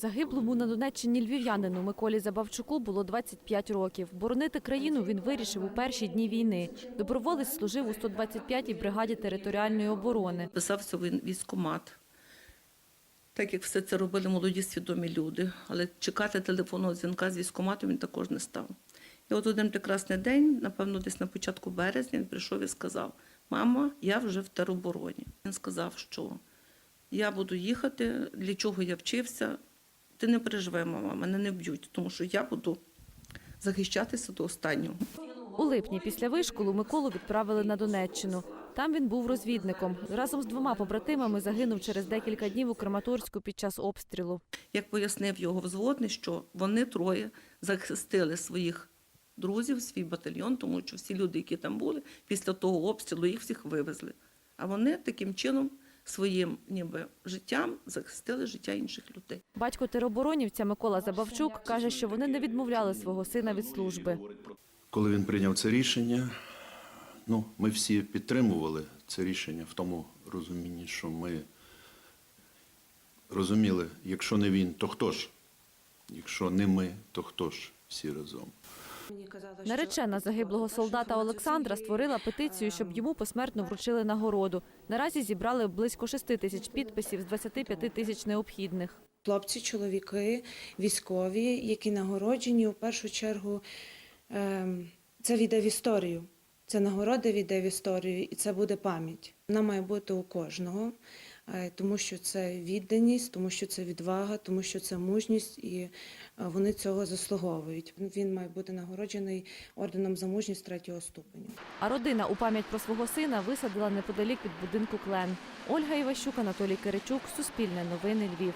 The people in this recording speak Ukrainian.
Загиблому на Донеччині львів'янину Миколі Забавчуку було 25 років. Боронити країну він вирішив у перші дні війни. Доброволець служив у 125-й бригаді територіальної оборони. Писався в військкомат. Так як все це робили молоді свідомі люди, але чекати телефонного дзвінка з військкомату він також не став. І от один прекрасний день, напевно, десь на початку березня, він прийшов і сказав: Мама, я вже в теробороні. Він сказав, що я буду їхати, для чого я вчився. Ти не переживай, мама, мене не б'ють, тому що я буду захищатися до останнього. У липні після вишколу Миколу відправили на Донеччину. Там він був розвідником. Разом з двома побратимами загинув через декілька днів у Краматорську під час обстрілу. Як пояснив його взводний, що вони троє захистили своїх друзів, свій батальйон, тому що всі люди, які там були, після того обстрілу їх всіх вивезли. А вони таким чином своїм ніби життям захистили життя інших людей. Батько тероборонівця Микола Забавчук каже, що вони не відмовляли свого сина від служби. Коли він прийняв це рішення, ну, ми всі підтримували це рішення в тому розумінні, що ми розуміли, якщо не він, то хто ж? Якщо не ми, то хто ж всі разом? Наречена загиблого солдата Олександра створила петицію, щоб йому посмертно вручили нагороду. Наразі зібрали близько 6 тисяч підписів з 25 тисяч необхідних. Хлопці, чоловіки, військові, які нагороджені у першу чергу, ем, це війде в історію. Це нагорода війде в історію, і це буде пам'ять. Вона має бути у кожного, тому що це відданість, тому що це відвага, тому що це мужність, і е, вони цього заслуговують. Він має бути нагороджений орденом за мужність третього ступеня. А родина у пам'ять про свого сина висадила неподалік від будинку клен. Ольга Іващук, Анатолій Киричук, Суспільне новини Львів.